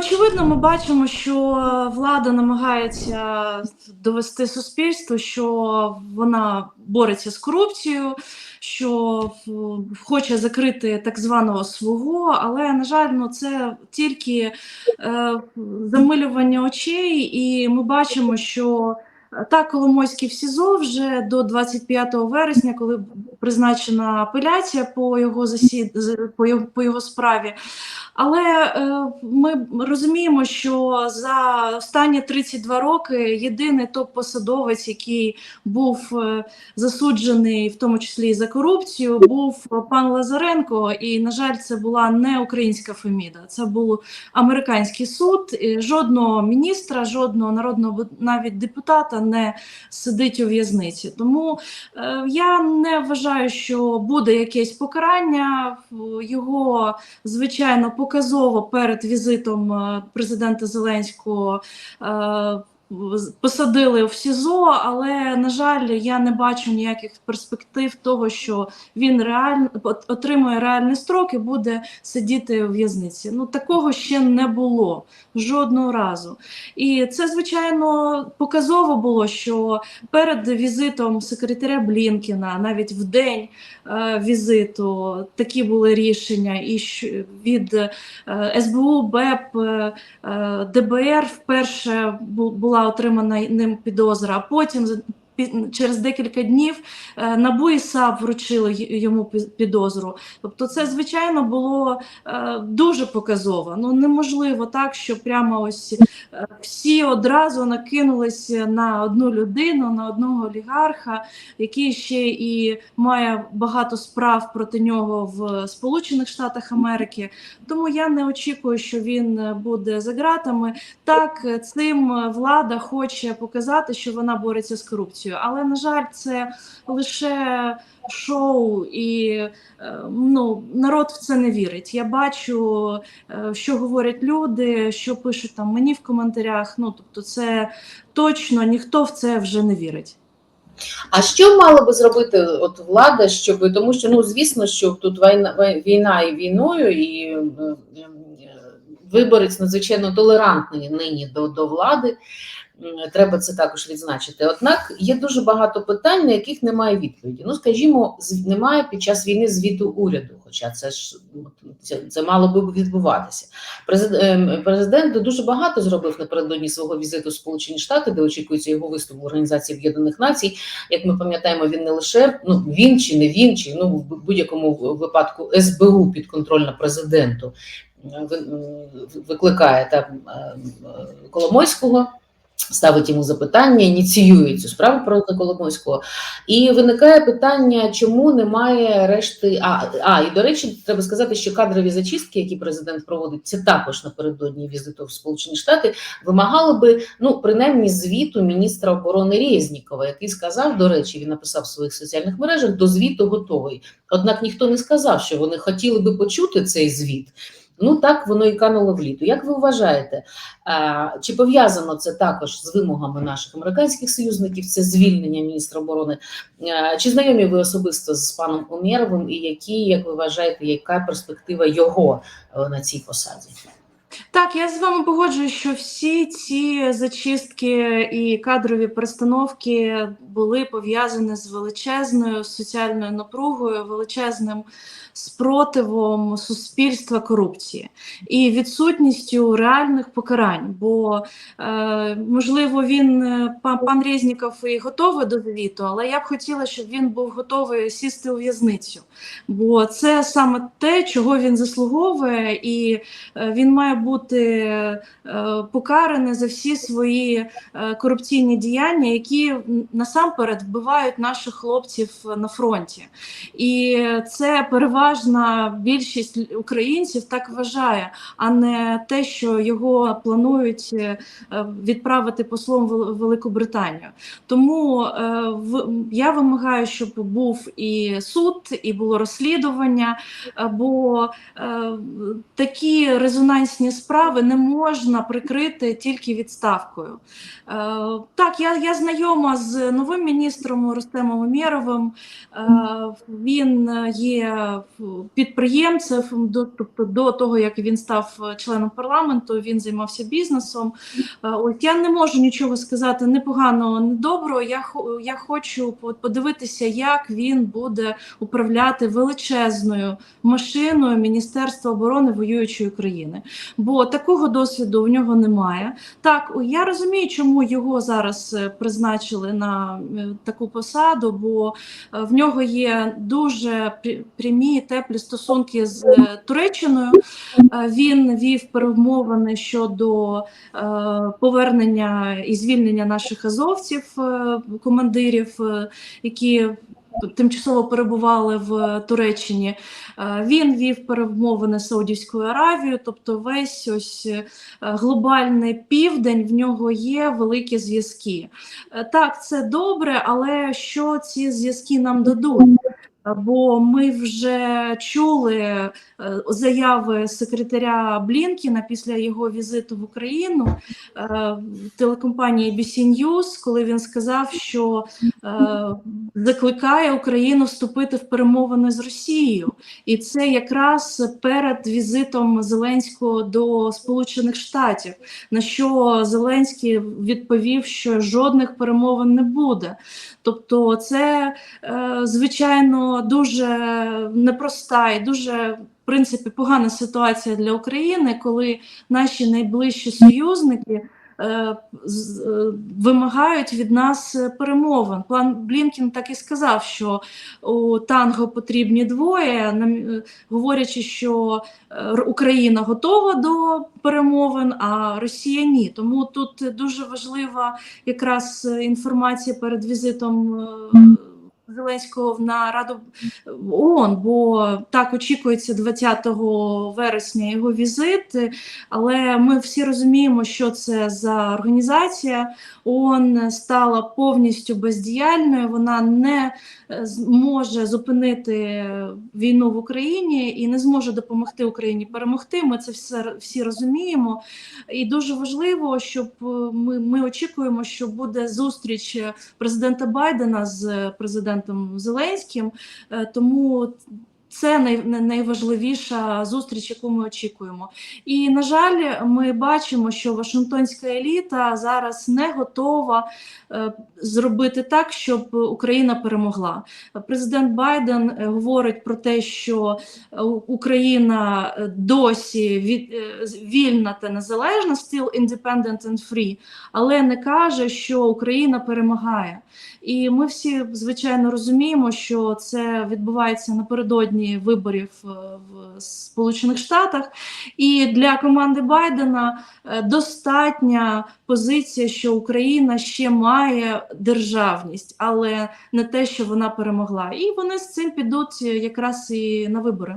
очевидно, ми бачимо, що влада намагається довести суспільству, що вона бореться з корупцією, що хоче закрити так званого свого, але на жаль, ну це тільки е, замилювання очей, і ми бачимо, що. Так, Коломойський в СІЗО вже до 25 вересня, коли призначена апеляція по його засід по його, по його справі. Але е, ми розуміємо, що за останні 32 роки єдиний топ-посадовець, який був е, засуджений, в тому числі і за корупцію, був пан Лазаренко. І, на жаль, це була не українська Феміда, це був американський суд. Жодного міністра, жодного народного навіть депутата не сидить у в'язниці. Тому е, я не вважаю, що буде якесь покарання. Його звичайно показово перед візитом е, президента Зеленського. Посадили в СІЗО, але на жаль, я не бачу ніяких перспектив того, що він реально отримує реальний строк і буде сидіти у в'язниці. Ну такого ще не було жодного разу. І це звичайно показово було, що перед візитом секретаря Блінкіна, навіть в день е, візиту, такі були рішення, і від е, СБУ, БЕП, е, е, ДБР вперше бу- була отримана ним підозра, а потім через декілька днів е, НАБУ і САП вручили йому підозру. Тобто, це звичайно було е, дуже показово. Ну неможливо так, що прямо ось е, всі одразу накинулися на одну людину, на одного олігарха, який ще і має багато справ проти нього в Сполучених Штатах Америки. Тому я не очікую, що він буде за ґратами. Так, цим влада хоче показати, що вона бореться з корупцією, але на жаль, це лише шоу, і е, ну народ в це не вірить. Я бачу, е, що говорять люди, що пишуть там мені в коментарях. Ну тобто, це точно ніхто в це вже не вірить. А що мала би зробити от влада, щоб тому, що ну звісно, що тут війна, війна і війною, і е, е, виборець надзвичайно толерантний нині до, до влади. Треба це також відзначити. Однак є дуже багато питань, на яких немає відповіді. Ну, скажімо, немає під час війни звіту уряду, хоча це ж ну, це, мало би відбуватися. Президент, ем, президент дуже багато зробив напередодні свого візиту в Сполучені Штати, де очікується його виступ в Організації Об'єднаних Націй. Як ми пам'ятаємо, він не лише ну він чи не він, чи ну в будь-якому випадку СБУ підконтрольна президенту ви- викликає там е, е, Коломойського. Ставить йому запитання, ініціює цю справу проти Коломойського. І виникає питання, чому немає решти. А, а і до речі, треба сказати, що кадрові зачистки, які президент проводить, це також напередодні візиту в Сполучені Штати, вимагали би ну принаймні звіту міністра оборони Резнікова, який сказав, до речі, він написав в своїх соціальних мережах, до звіту готовий. Однак ніхто не сказав, що вони хотіли би почути цей звіт. Ну так воно і кануло в літу. Як ви вважаєте, чи пов'язано це також з вимогами наших американських союзників? Це звільнення міністра оборони? Чи знайомі ви особисто з паном Умєровим, і які, як ви вважаєте, яка перспектива його е, на цій посаді? Так, я з вами погоджуюсь, що всі ці зачистки і кадрові перестановки були пов'язані з величезною соціальною напругою, величезним спротивом суспільства корупції і відсутністю реальних покарань. Бо е, можливо він е, пан, пан Резніков і готовий до звіту, але я б хотіла, щоб він був готовий сісти у в'язницю. Бо це саме те, чого він заслуговує, і е, він має бути покараний за всі свої корупційні діяння, які м, насамперед вбивають наших хлопців на фронті. І це переважна більшість українців так вважає, а не те, що його планують е, відправити послом в Вел- Великобританію. Тому е, я вимагаю, щоб був і суд, і було розслідування, бо е, такі резонансні справи не можна прикрити тільки відставкою. Так, я, я знайома з новим міністром Рустемом Умєровим. Е, Він є підприємцем, тобто до того, як він став членом парламенту, він займався бізнесом. Е, Ось я не можу нічого сказати ні поганого, ні доброго. Я, я хочу подивитися, як він буде управляти величезною машиною Міністерства оборони воюючої країни. Бо такого досвіду в нього немає. Так, я розумію, чому його зараз е, призначили на таку посаду, бо е, в нього є дуже пря- прямі теплі стосунки з е, Туреччиною. Е, Він вів перемовини щодо повернення і звільнення наших азовців, командирів, які тимчасово перебували в Туреччині. Е, Він вів перемовини з Саудівською Аравією, тобто весь ось е, глобальний південь в нього є великі зв'язки. Е, Так, це добре, але що ці зв'язки нам дадуть? Бо ми вже чули е, заяви секретаря Блінкіна після його візиту в Україну е, телекомпанії ABC News, коли він сказав, що е, закликає Україну вступити в перемовини з Росією, і це якраз перед візитом Зеленського до Сполучених Штатів. На що Зеленський відповів, що жодних перемовин не буде. Тобто, це е, дуже непроста і дуже. В принципі, погана ситуація для України, коли наші найближчі союзники е, е, вимагають від нас перемовин. План Блінкін так і сказав, що у танго потрібні двоє, говорячи, що е, Україна готова до перемовин, а Росія ні. Тому тут дуже важлива якраз інформація перед візитом. Зеленського на Раду ООН, бо так очікується 20 вересня його візит. Але ми всі розуміємо, що це за організація. ООН стала повністю бездіяльною. Вона не е, зможе зупинити війну в Україні і не зможе допомогти Україні перемогти. Ми це все всі розуміємо. І дуже важливо, щоб е, ми, ми очікуємо, що буде зустріч е, президента Байдена з президентом Зеленським. Е, Тому це най, най- найважливіша зустріч, яку ми очікуємо. І на жаль, ми бачимо, що Вашингтонська еліта зараз не готова е, зробити так, щоб Україна перемогла. Президент Байден е, говорить про те, що е, Україна досі від, вільна та незалежна, still independent and free, але не каже, що Україна перемагає. І ми всі звичайно розуміємо, що це відбувається напередодні виборів е, в Сполучених Штатах. І для команди Байдена е, достатня позиція, що Україна ще має державність, але не те, що вона перемогла. І вони з цим підуть якраз і на вибори.